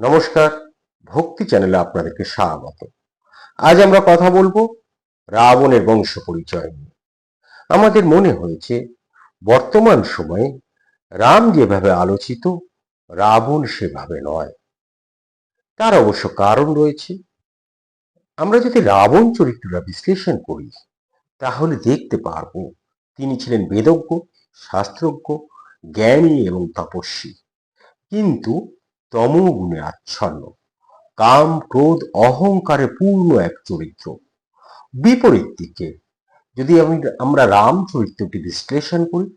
নমস্কার, ভক্তি চ্যানেলে আপনাদেরকে স্বাগত। আজ আমরা কথা বলব রাবণের বংশ পরিচয় নিয়ে। আমাদের মনে হয়েছে, বর্তমান সময়ে রাম যেভাবে আলোচিত, রাবণ সেভাবে নয়। তার অবশ্য কারণ রয়েছে, আমরা যদি রাবণ চরিত্রটা বিশ্লেষণ করি, তাহলে দেখতে পারব তিনি ছিলেন বেদজ্ঞ, শাস্ত্রজ্ঞ, জ্ঞানী এবং তপস্বী। কিন্তু তমগুণে আচ্ছন্ন। কাম, ক্রোধ, অহংকারে পূর্ণ এক চরিত্র। বিপরীত দিকে যদি আমি, আমরা রাম চরিত্রটি বিশ্লেষণ করি,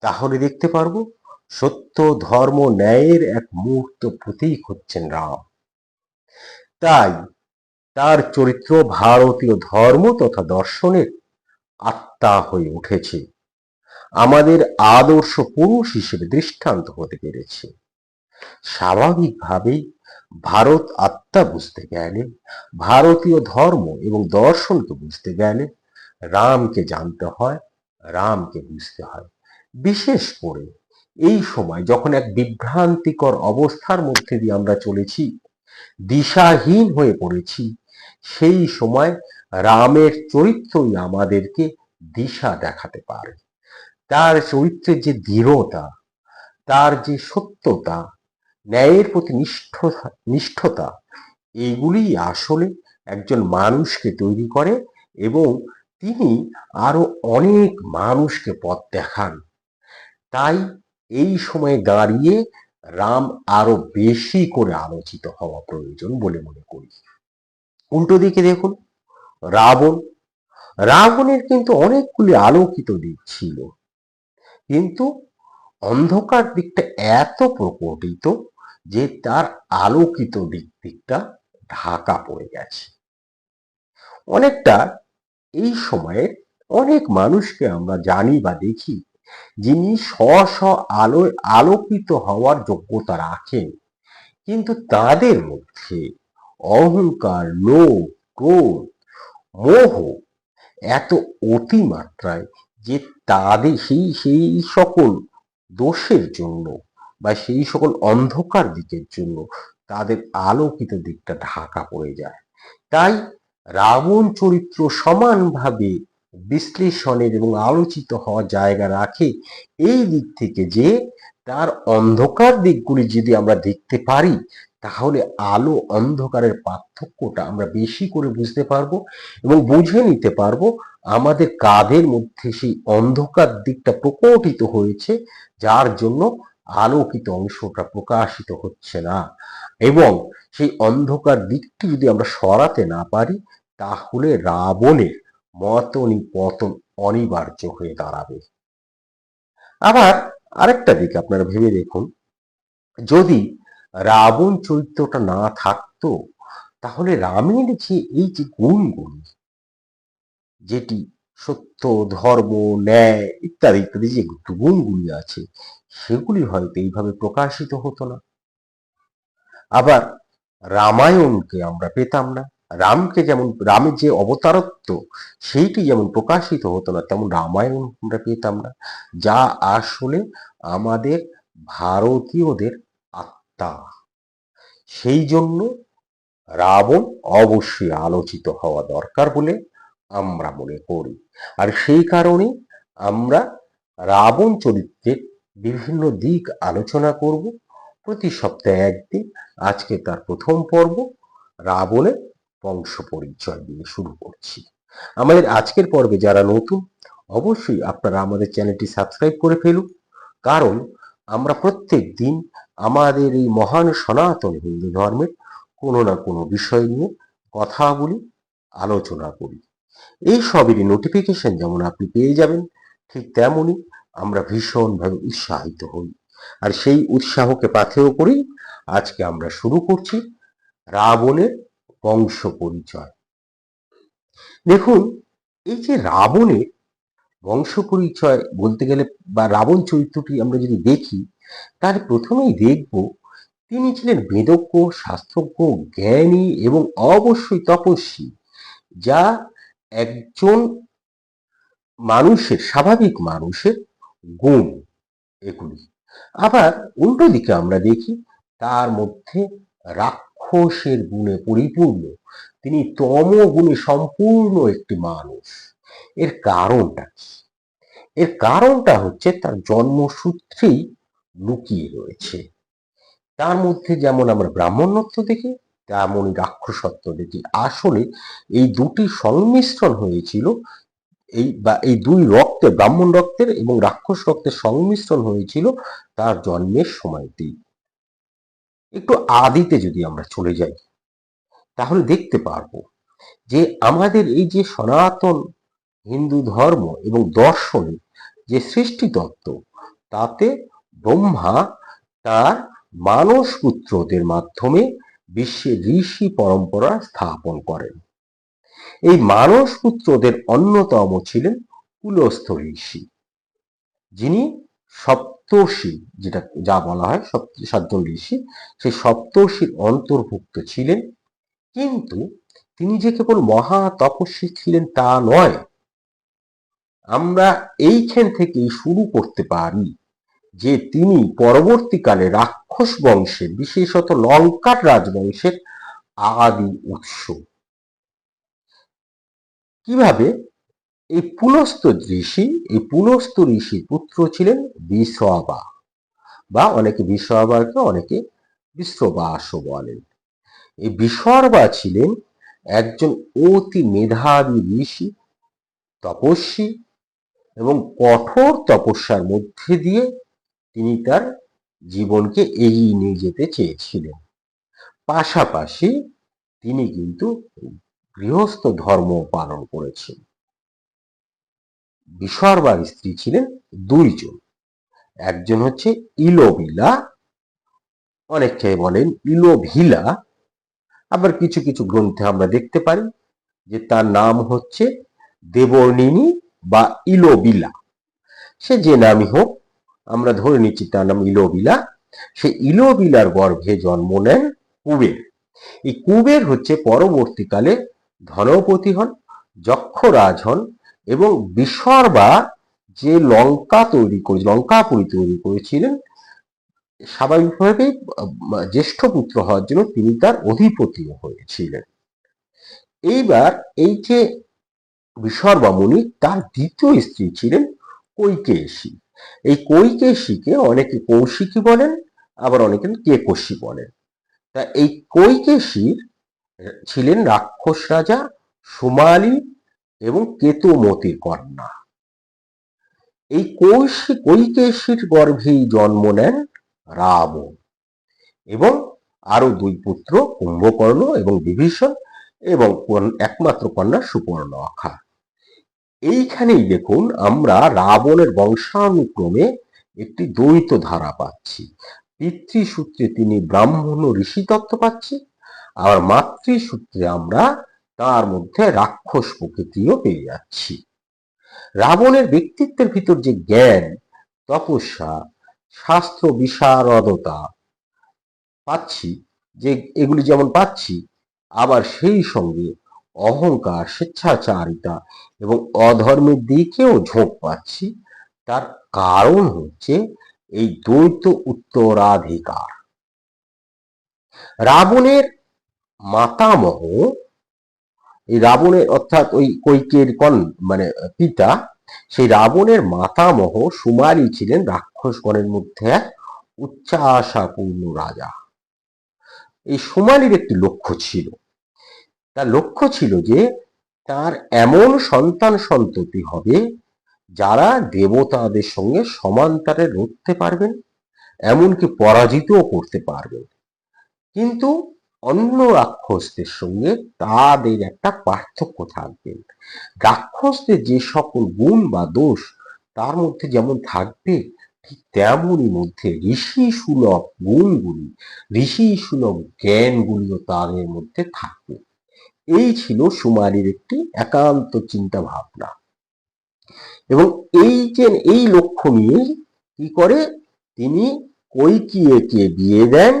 তাহলে দেখতে পারব সত্য, ধর্ম, ন্যায়ের এক মুহূর্ত প্রতীক হচ্ছেন রাম। তাই তার চরিত্র ভারতীয় ধর্ম তথা দর্শনের আত্মা হয়ে উঠেছে। আমাদের আদর্শ পুরুষ হিসেবে দৃষ্টান্ত হতে পেরেছে। স্বাভাবিকভাবেই ভারত আত্মা বুঝতে গেলে, ভারতীয় ধর্ম এবং দর্শনকে বুঝতে গেলে রামকে জানতে হয়, রামকে বুঝতে হয়। বিশেষ করে এই সময় যখন এক বিভ্রান্তিকর অবস্থার মধ্যে দিয়ে আমরা চলেছি, দিশাহীন হয়ে পড়েছি, সেই সময় রামের চরিত্রই আমাদেরকে দিশা দেখাতে পারে। তার চরিত্রের যে দৃঢ়তা, তার যে সত্যতা ন্যায়ের প্রতি নিষ্ঠতা নিষ্ঠতা এগুলি আসলে একজন মানুষকে তৈরি করে এবং তিনি আরও অনেক মানুষকে পথ দেখান। তাই এই সময়ে দাঁড়িয়ে রাম আরও বেশি করে আলোচিত হওয়া প্রয়োজন বলে মনে করি। উল্টো দিকে দেখুন, রাবণ। রাবণের কিন্তু অনেকগুলি আলোকিত দিক ছিল। কিন্তু অন্ধকার দিকটা এত প্রকটিত যে তার আলোকিত দিক, দিকটা ঢাকা পড়ে গেছে। অনেকটা এই সময়ে অনেক মানুষকে আমরা জানি বা দেখি যিনি স্ব স্ব আলোয় আলোকিত হওয়ার যোগ্যতা রাখেন। কিন্তু তাদের মধ্যে অহংকার, লোভ, ক্রোধ, মোহ এত অতিমাত্রায় যে তাদের সেই সেই সকল দোষের জন্য বা সেই সকল অন্ধকার দিকের জন্য তাদের আলোকিত দিকটা ঢাকা পড়ে যায়। তাই রাবণ চরিত্র সমানভাবে বিশ্লেষণের এবং আলোচিত হওয়ার জায়গা রাখে এই দিক থেকে যে তার অন্ধকার দিকগুলি যদি আমরা দেখতে পারি, তাহলে আলো অন্ধকারের পার্থক্যটা আমরা বেশি করে বুঝতে পারব এবং বুঝে নিতে পারব আমাদের কাঁধের মধ্যে সেই অন্ধকার দিকটা প্রকটিত হয়েছে, যার জন্য আলোকিত অংশটা প্রকাশিত হচ্ছে না। এবং সেই অন্ধকার দিকটি যদি আমরা সরাতে না পারি, তাহলে রাবণের মতনই পতন অনিবার্য হয়ে দাঁড়াবে। আবার আরেকটা দিক আপনারা ভেবে দেখুন, যদি রাবণ চরিত্রটা না থাকতো, তাহলে রামের যে এই যে গুণগুলি, যেটি সত্য, ধর্ম, ন্যায় ইত্যাদি ইত্যাদি যে গুণগুলি আছে সেগুলি হয়তো এইভাবে প্রকাশিত হতো না। আবার রামায়ণকে আমরা পেতাম না। রামকে যেমন, রামের যে অবতারত্ব, সেইটি যেমন প্রকাশিত হতো না, তেমন রামায়ণ আমরা পেতাম না, যা আসলে আমাদের ভারতীয়দের আত্মা। সেই জন্য রাবণ অবশ্যই আলোচিত হওয়া দরকার বলে আমরা মনে করি। আর সেই কারণে আমরা রাবণ চরিত্রের বিভিন্ন দিক আলোচনা করব। প্রতি সপ্তাহে একদিন, আজকে তার প্রথম পর্ব রাবণের বংশ পরিচয় দিয়ে শুরু করছি। আমাদের আজকের পর্বে যারা নতুন, অবশ্যই আপনারা আমাদের চ্যানেলটি সাবস্ক্রাইব করে ফেলুন। কারণ আমরা প্রত্যেক দিন আমাদের এই মহান সনাতন হিন্দু ধর্মের কোনো না কোনো বিষয় নিয়ে কথা বলি আলোচনা করি। এই সবেরই নোটিফিকেশন যেমন আপনি পেয়ে যাবেন, ঠিক তেমনই আমরা ভীষণভাবে উৎসাহিত হই। আর সেই উৎসাহকে পাথেয় করেই আজকে আমরা শুরু করছি রাবণের বংশ পরিচয়। দেখুন, এই যে রাবণের বংশ পরিচয় বলতে গেলে বা রাবণ চরিত্রটি আমরা যদি দেখি, তার প্রথমেই দেখব তিনি ছিলেন বেদজ্ঞ, শাস্ত্রজ্ঞ, জ্ঞানী এবং অবশ্যই তপস্বী, যা একজন মানুষের, স্বাভাবিক মানুষের গুণ এগুলি। আবার উল্টো দিকে আমরা দেখি, তার মধ্যে রাক্ষসের গুণে পরিপূর্ণ। তিনি তম গুণে সম্পূর্ণ একটি মানুষ। এর কারণটা কি? এর কারণটা হচ্ছে তার জন্মসূত্রেই লুকিয়ে রয়েছে। তার মধ্যে যেমন আমরা ব্রাহ্মণত্ব দেখি, তেমনই রাক্ষসত্ব দেখি। আসলে এই দুটি সংমিশ্রণ হয়েছিল এই বা এই দুই রক্তের ব্রাহ্মণ রক্তের এবং রাক্ষস রক্তের সংমিশ্রণ হয়েছিল তার জন্মের সময়তেই একটু আদিতে যদি আমরা চলে যাই, তাহলে দেখতে পারব যে আমাদের এই যে সনাতন হিন্দু ধর্ম এবং দর্শনে যে সৃষ্টি তত্ত্ব তাতে ব্রহ্মা তার মানস পুত্রদের মাধ্যমে বিশ্বে ঋষি পরম্পরা স্থাপন করেন। এই মানস পুত্রদের অন্যতম ছিলেন কুলস্থ ঋষি। যিনি সপ্তর্ষি যেটা যা বলা হয় সাতজন ঋষি, সেই সপ্তর্ষির অন্তর্ভুক্ত ছিলেন। কিন্তু তিনি যে কেবল মহা তপস্বী ছিলেন তা নয়, আমরা এইখান থেকেই শুরু করতে পারি যে তিনি পরবর্তীকালে রাক্ষস বংশের, বিশেষত লঙ্কার রাজবংশের আদি উৎস। কীভাবে এই পুলস্ত ঋষি, এই পুলস্ত ঋষির পুত্র ছিলেন বিশ্ববা বা অনেকে বিশ্ববাকে অনেকে বিশ্ববাসও বলেন। এই বিশ্বর্বা ছিলেন একজন অতি মেধাবী ঋষি, তপস্বী এবং কঠোর তপস্যার মধ্যে দিয়ে তিনি তার জীবনকে এগিয়ে নিয়ে যেতে চেয়েছিলেন। পাশাপাশি তিনি কিন্তু গৃহস্থ ধর্ম পালন করেছেন বিসর্বার স্ত্রী ছিলেন দুইজন। একজন হচ্ছে ইলোবিলা অনেকে বলেন ইলোভিলা। আবার কিছু কিছু গ্রন্থে আমরা দেখতে পারি যে তার নাম হচ্ছে দেবর্ণিনী বা ইলোবিলা সে যে নামই হোক, আমরা ধরে নিচ্ছি তার নাম ইলোবিলা সে ইলোবিলার গর্ভে জন্ম নেন কুবের। এই কুবের হচ্ছে পরবর্তীকালে ধনপতি হন, যক্ষরাজ হন এবং বিসর্বা যে লঙ্কা তৈরি করে, লঙ্কাপুরী তৈরি করেছিলেন, স্বাভাবিকভাবেই জ্যেষ্ঠ পুত্র হওয়ার জন্য তিনি তার অধিপতিও হয়েছিলেন। এইবার এই যে বিসর্বামণি তার দ্বিতীয় স্ত্রী ছিলেন কৈকেশী এই কৈকেশীকে অনেকে কৌশিকী বলেন, আবার অনেকে কেকশী বলেন। তা এই কৈকেশীর ছিলেন রাক্ষস রাজা সোমালি এবং কেতুমতির কন্যা। এই কৈশী কৈকেশীর গর্ভেই জন্ম নেন রাবণ এবং আরও দুই পুত্র, কুম্ভকর্ণ এবং বিভীষণ এবং একমাত্র কন্যা সুপর্ণখা এইখানেই দেখুন আমরা রাবণের বংশানুক্রমে একটি দ্বৈত ধারা পাচ্ছি। পিতৃসূত্রে তিনি ব্রাহ্মণ ঋষি তত্ত্ব পাচ্ছি। আর মাতৃসূত্রে আমরা তার মধ্যে রাক্ষস প্রকৃতিও পেয়ে যাচ্ছি। রাবণের ব্যক্তিত্বের ভিতর যে জ্ঞান, তপস্যা, শাস্ত্র বিশারদতা পাচ্ছি, যে এগুলি যেমন পাচ্ছি, আবার সেই সঙ্গে অহংকার, স্বেচ্ছাচারিতা এবং অধর্মের দিকেও ঝোঁক পাচ্ছি, তার কারণ হচ্ছে এই দ্বৈত উত্তরাধিকার। রাবণের মাতামহ, এই রাবণের অর্থাৎ ওই কৈকের কন মানে পিতা, সেই রাবণের মাতামহ সুমারি ছিলেন রাক্ষসগণের মধ্যে এক উচ্চাশাপূর্ণ রাজা। এই সুমারির একটি লক্ষ্য ছিল। তার লক্ষ্য ছিল যে তার এমন সন্তান সন্ততি হবে যারা দেবতাদের সঙ্গে সমান্তরে লড়তে পারবেন, এমনকি পরাজিতও করতে পারবেন। কিন্তু অন্য রাক্ষসদের সঙ্গে তাদের একটা পার্থক্য থাকবে। রাক্ষসদের যে সকল গুণ বা দোষ, তার মধ্যে যেমন থাকবে, ঠিক তেমনই মধ্যে ঋষি সুলভ গুণগুলি, ঋষি সুলভ জ্ঞানগুলিও তাদের মধ্যে থাকবে। এই ছিল সুমারির একটি একান্ত চিন্তা ভাবনা। এবং এই যে, এই লক্ষ্য নিয়ে কি করে, তিনি কৈকিয়েকে বিয়ে দেন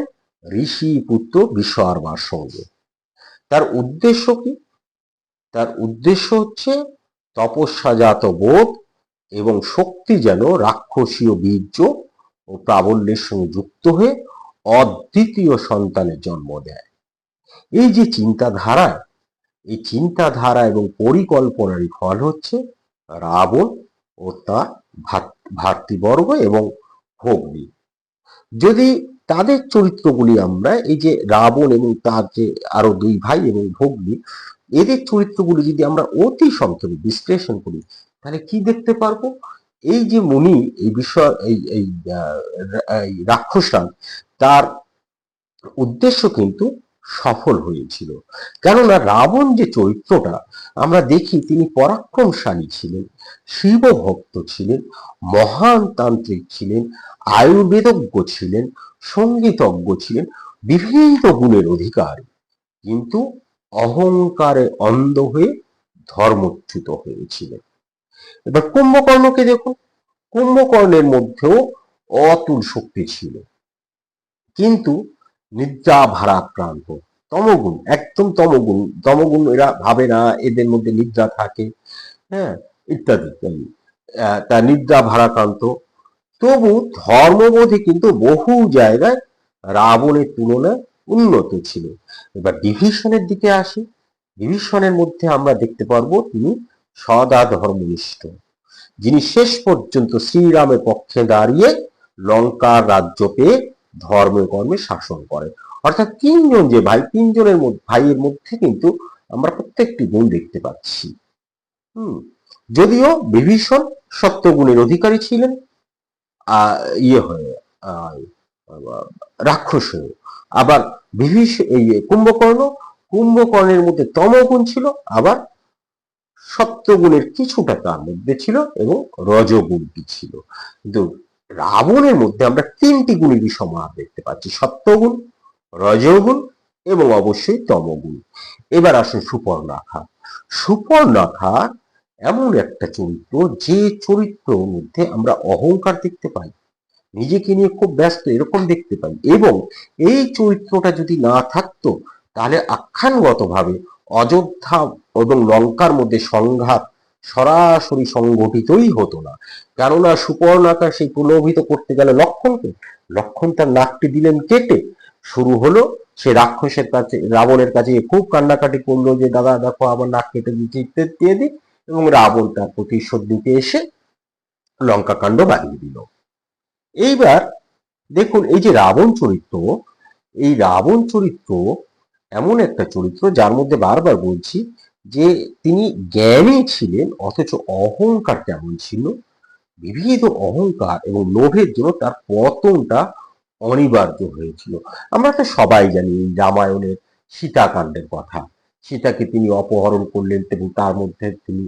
ঋষি পুত্র বিশ্বর্মার সঙ্গে। তার উদ্দেশ্য কি? তার উদ্দেশ্য হচ্ছে তপস্যাজাত বোধ এবং শক্তি যেন রাক্ষসীয় বীর্য ও প্রাবল্যের সঙ্গে যুক্ত হয়ে অদ্বিতীয় সন্তানের জন্ম দেয়। এই যে চিন্তাধারা, এই চিন্তাধারা এবং পরিকল্পনারই ফল হচ্ছে রাবণ ও তার ভাত- ভাতৃবর্গ এবং ভগ্নী। যদি তাদের চরিত্রগুলি আমরা, এই যে রাবণ এবং তার যে আরও দুই ভাই এবং ভগ্নী, এদের চরিত্রগুলি যদি আমরা অতি সংক্ষেপে বিশ্লেষণ করি, তাহলে কি দেখতে পারব? এই যে মুনি, এই বিষয়, এই এই রাক্ষসান, তার উদ্দেশ্য কিন্তু সফল হয়েছিল। কেননা রাবণ যে চরিত্রটা, আমরা দেখি তিনি পরাক্রমশালী ছিলেন শিব ভক্ত ছিলেন, মহান তান্ত্রিক ছিলেন, আয়ুর্বেদজ্ঞ ছিলেন সঙ্গীতজ্ঞ ছিলেন, বিভিন্ন গুণের অধিকারী। কিন্তু অহংকারে অন্ধ হয়ে ধর্মচ্যুত হয়েছিলেন। এবার কুম্ভকর্ণকে দেখুন, কুম্ভকর্ণের মধ্যেও অতুল শক্তি ছিল। কিন্তু নিদ্রা ভারাক্রান্ত। তমগুণ, একদম তমগুণ। তমগুণ এরা ভাবে না, এদের মধ্যে নিদ্রা থাকে হ্যাঁ ইত্যাদি। ইত্যাদি তা নিদ্রা ভারাক্রান্ত। তবু ধর্মবোধে কিন্তু বহু জায়গায় রাবণের তুলনায় উন্নত ছিল। এবার ডিভিশনের দিকে আসি। ডিভিশনের মধ্যে আমরা দেখতে পারব তিনি সদা ধর্মনিষ্ঠ। যিনি শেষ পর্যন্ত শ্রীরামের পক্ষে দাঁড়িয়ে লঙ্কার রাজ্য পেয়ে ধর্মে কর্মে শাসন করে। অর্থাৎ তিনজন যে ভাই, তিনজনের ভাইয়ের মধ্যে কিন্তু আমরা প্রত্যেকটি গুণ দেখতে পাচ্ছি। হুম, যদিও বিভীষণ সত্যগুণের অধিকারী ছিলেন ইয়ে হয়ে রাক্ষস হয়ে। আবার বিভীষ, এই কুম্ভকর্ণ, কুম্ভকর্ণের মধ্যে তমগুণ ছিল, আবার সত্যগুণের কিছুটা তার মধ্যে ছিল এবং রজগুণটি ছিল। কিন্তু রাবণের মধ্যে আমরা তিনটি গুণেরই সমাহার দেখতে পাচ্ছি। সত্যগুণ রজগুণ এবং অবশ্যই তমগুণ। এবার আসুন সুপর্ণাখা। সুপর্ণাখা এমন একটা চরিত্র, যে চরিত্রের মধ্যে আমরা অহংকার দেখতে পাই, নিজেকে নিয়ে খুব ব্যস্ত, এরকম দেখতে পাই। এবং এই চরিত্রটা যদি না থাকতো, তাহলে আখ্যানগতভাবে অযোধ্যা এবং লঙ্কার মধ্যে সংঘাত সরাসরি সংগঠিতই হতো না। কেননা সুপর্ণাকা সেই প্রলোভিত করতে গেলে লক্ষণকে। লক্ষণ তার নাকটি দিলেন কেটে। শুরু হলো সে রাক্ষসের কাছে, রাবণের কাছে খুব কান্নাকাটি করল যে, দাদা, দেখো, আমার নাক কেটে ইত্যাদি দিয়ে দিই। এবং রাবণ তার প্রতিশোধ দিতে এসে লঙ্কা কাণ্ড বাড়িয়ে দিল। এইবার দেখুন, এই যে রাবণ চরিত্র, এই রাবণ চরিত্র এমন একটা চরিত্র যার মধ্যে বারবার বলছি যে তিনি জ্ঞানী ছিলেন, অথচ অহংকার কেমন ছিল? বিবিধ অহংকার এবং লোভের জন্য তার পতনটা অনিবার্য হয়েছিল। আমরা তো সবাই জানি রামায়ণের সীতাকাণ্ডের কথা। সীতাকে তিনি অপহরণ করলেন এবং তার মধ্যে তিনি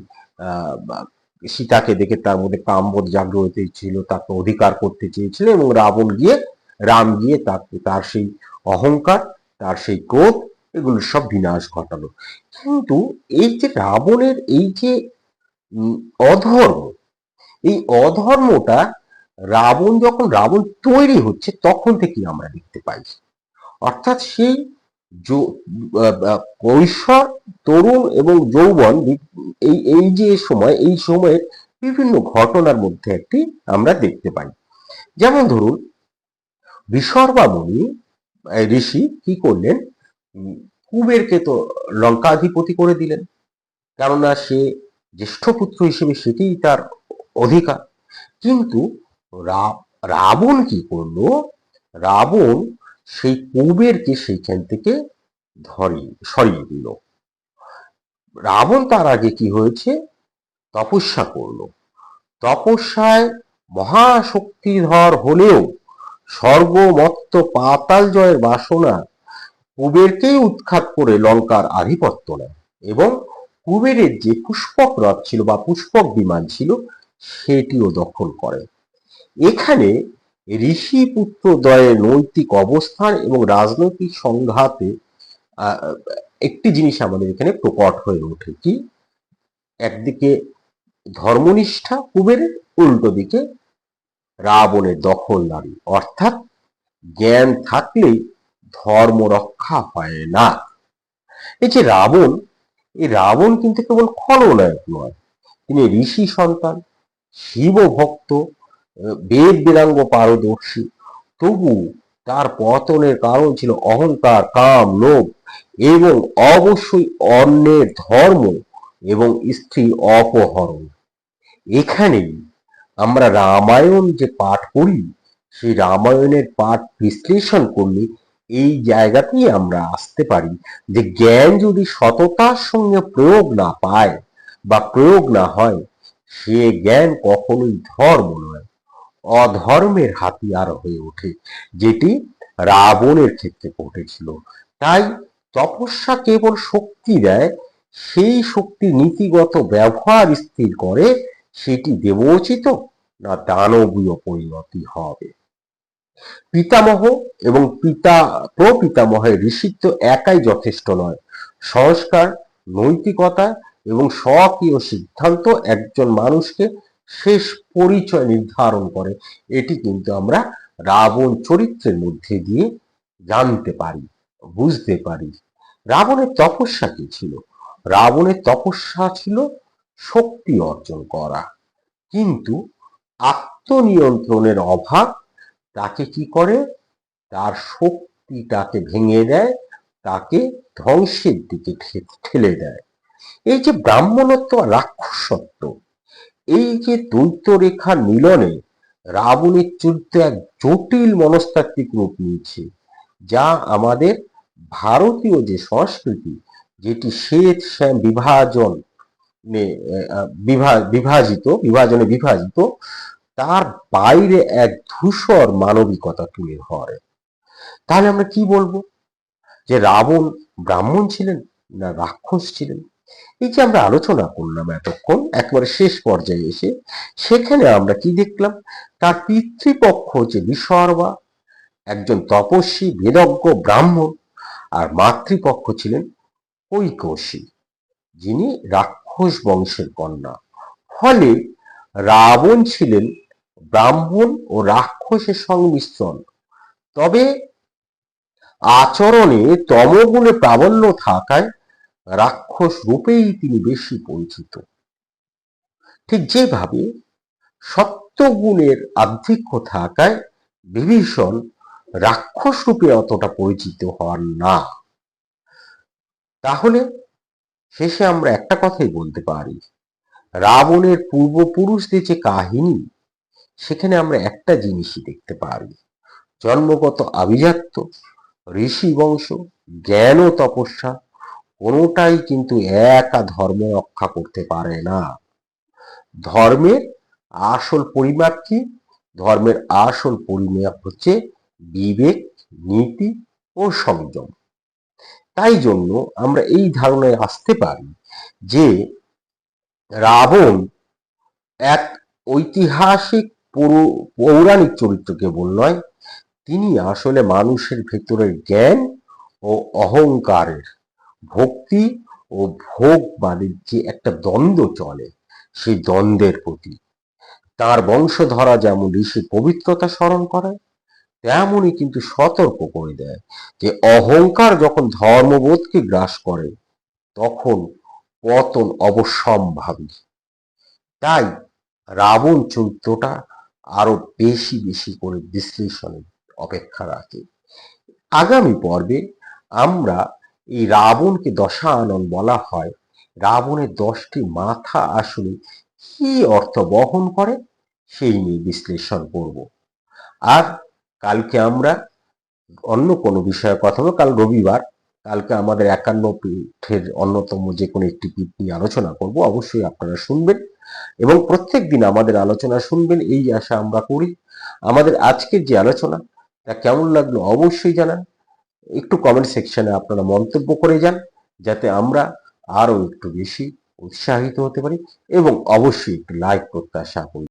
সীতাকে দেখে তার মধ্যে কামবোধ জাগ্রত ছিল, তাকে অধিকার করতে চেয়েছিলেন এবং রাবণ গিয়ে, রাম গিয়ে তার তার সেই অহংকার, তার সেই ক্রোধ এগুলো সব বিনাশ ঘটালো। কিন্তু এই যে রাবণের এই যে অধর্ম এই অধর্মটা রাবণ যখন রাবণ তৈরি হচ্ছে তখন থেকে আমরা দেখতে পাই। অর্থাৎ সেই কৈশোর তরুণ এবং যৌবন এই এই যে সময় এই সময়ের বিভিন্ন ঘটনার মধ্যে একটি আমরা দেখতে পাই। যেমন ধরুন বিসর্বা আহ, ঋষি কি করলেন? কুবেরকে তো লঙ্কা লঙ্কাধিপতি করে দিলেন। কেননা সে জ্যেষ্ঠ পুত্র হিসেবে সেটিই তার অধিকার। কিন্তু রাবণ কি করল? রাবণ সেই কুবেরকে সেইখান থেকে ধরি, সরিয়ে দিল। রাবণ তার আগে কি হয়েছে? তপস্যা করল। তপস্যায় মহাশক্তিধর হলেও স্বর্গমত্ত পাতাল জয়ের বাসনা কুবেরকেই উৎখাত করে লঙ্কার আধিপত্য নেয় এবং কুবেরের যে পুষ্পক রথ ছিল বা পুষ্পক বিমান ছিল, সেটিও দখল করে। এখানে ঋষি পুত্র দ্বয়ের নৈতিক অবস্থান এবং রাজনৈতিক সংঘাতে একটি জিনিস আমাদের এখানে প্রকট হয়ে ওঠে কি? একদিকে ধর্মনিষ্ঠা কুবেরের উল্টো দিকে রাবণের দখলদারি। অর্থাৎ জ্ঞান থাকলেই ধর্ম রক্ষা হয় না। এই যে রাবণ, এই রাবণ কিন্তু কেবল খলনায়ক নয়, তিনি ঋষি সন্তান শিব ভক্ত বেদ বেদাঙ্গ পারদর্শী। তবু তার পতনের কারণ ছিল অহংকার, কাম, লোভ এবং অবশ্যই অন্যের ধর্ম এবং স্ত্রী অপহরণ। এখানেই আমরা রামায়ণ যে পাঠ করি সেই রামায়ণের পাঠ বিশ্লেষণ করলে এই জায়গাতেই আমরা আসতে পারি যে জ্ঞান যদি সততার সঙ্গে প্রয়োগ না পায় বা প্রয়োগ না হয়, সে জ্ঞান কখনোই ধর্ম নয়, অধর্মের হাতিয়ার হয়ে ওঠে, যেটি রাবণের ক্ষেত্রে ঘটেছিল। তাই তপস্যা কেবল শক্তি দেয়, সেই শক্তি নীতিগত ব্যবহার স্থির করে, সেটি দেবোচিত না দানবীয় পরিণতি হবে। পিতামহ এবং পিতা, প্রপিতামহের ঋষিত্ব একাই যথেষ্ট নয়। সংস্কার, নৈতিকতা এবং স্বকীয় সিদ্ধান্ত একজন মানুষকে শেষ পরিচয় নির্ধারণ করে। এটি কিন্তু আমরা রাবণ চরিত্রের মধ্যে দিয়ে জানতে পারি, বুঝতে পারি। রাবণের তপস্যা কি ছিল? রাবণের তপস্যা ছিল শক্তি অর্জন করা। কিন্তু আত্মনিয়ন্ত্রণের অভাব তাকে কি করে? তার শক্তি তাকে ভেঙে দেয়, তাকে ধ্বংসের দিকে ঠেলে দেয়। এই যে ব্রাহ্মণত্ব আর রাক্ষসত্ব, এই যে দ্বৈত রেখার মিলনে রাবণের চরিত্র এক জটিল মনস্তাত্ত্বিক রূপ নিয়েছে, যা আমাদের ভারতীয় যে সংস্কৃতি, যেটি শ্বেত শ্যাম বিভাজন বিভাজিত, বিভাজনে বিভাজিত তার বাইরে এক ধূসর মানবিকতা তুলে ধরে। তাহলে আমরা কি বলব? যে রাবণ ব্রাহ্মণ ছিলেন না রাক্ষস ছিলেন? এই যে আমরা আলোচনা করলাম এতক্ষণ, একবারে শেষ পর্যায়ে এসে, সেখানে আমরা কি দেখলাম? তার পিতৃপক্ষ হচ্ছে বিশ্বর্বা একজন তপস্বী, বেদজ্ঞ, ব্রাহ্মণ, আর মাতৃপক্ষ ছিলেন কৈকসী যিনি রাক্ষস বংশের কন্যা। ফলে রাবণ ছিলেন ব্রাহ্মণ ও রাক্ষসের সংমিশ্রণ তবে আচরণে তমগুণে প্রাবল্য থাকায় রাক্ষস রূপেই তিনি বেশি পরিচিত। ঠিক যেভাবে সত্যগুণের আধিক্য থাকায় বিভীষণ রাক্ষস রূপে অতটা পরিচিত হন না। তাহলে শেষে আমরা একটা কথাই বলতে পারি। রাবণের পূর্বপুরুষদের যে কাহিনী সেখানে আমরা একটা জিনিসই দেখতে পারি। জন্মগত আভিজাত্য, ঋষি বংশ, জ্ঞান ও তপস্যা, কোনোটাই কিন্তু একা ধর্ম রক্ষা করতে পারে না। ধর্মের আসল পরিমাপ কি? ধর্মের আসল পরিমাপ হচ্ছে বিবেক, নীতি ও সংযম। তাই জন্য আমরা এই ধারণায় আসতে পারি যে রাবণ এক ঐতিহাসিক পৌর- পৌরাণিক চরিত্র কেবল নয়, তিনি আসলে মানুষের ভেতরের জ্ঞান ও অহংকারের ভক্তি ও ভোগবাদের যে একটা দ্বন্দ্ব চলে সেই দ্বন্দ্বের প্রতি। তার বংশধরা যেমন ঋষির পবিত্রতা স্মরণ করে, তেমনই কিন্তু সতর্ক করে দেয় যে অহংকার যখন ধর্মবোধকে গ্রাস করে, তখন পতন অবশ্যম্ভাবী। তাই রাবণ চরিত্রটা আরও বেশি বেশি করে বিশ্লেষণের অপেক্ষা রাখে। আগামী পর্বে আমরা এই রাবণকে দশা দশানন বলা হয়। রাবণের দশটি মাথা আসলে কি অর্থ বহন করে, সেই নিয়ে বিশ্লেষণ করব। আর কালকে আমরা অন্য কোনো বিষয়ে কথা বলব কাল রবিবার, কালকে আমাদের একান্ন পীঠের অন্যতম যে কোনো একটি পীঠ নিয়ে আলোচনা করব। অবশ্যই আপনারা শুনবেন। এবং প্রত্যেক দিন আমাদের আলোচনা শুনবেন, এই আশা আমরা করি। আমাদের আজকের যে আলোচনা, তা কেমন লাগল অবশ্যই জানান। একটু কমেন্ট সেকশনে আপনারা মন্তব্য করে যান, যাতে আমরা আরও একটু বেশি উৎসাহিত হতে পারি এবং অবশ্যই একটু লাইক প্রত্যাশা করি।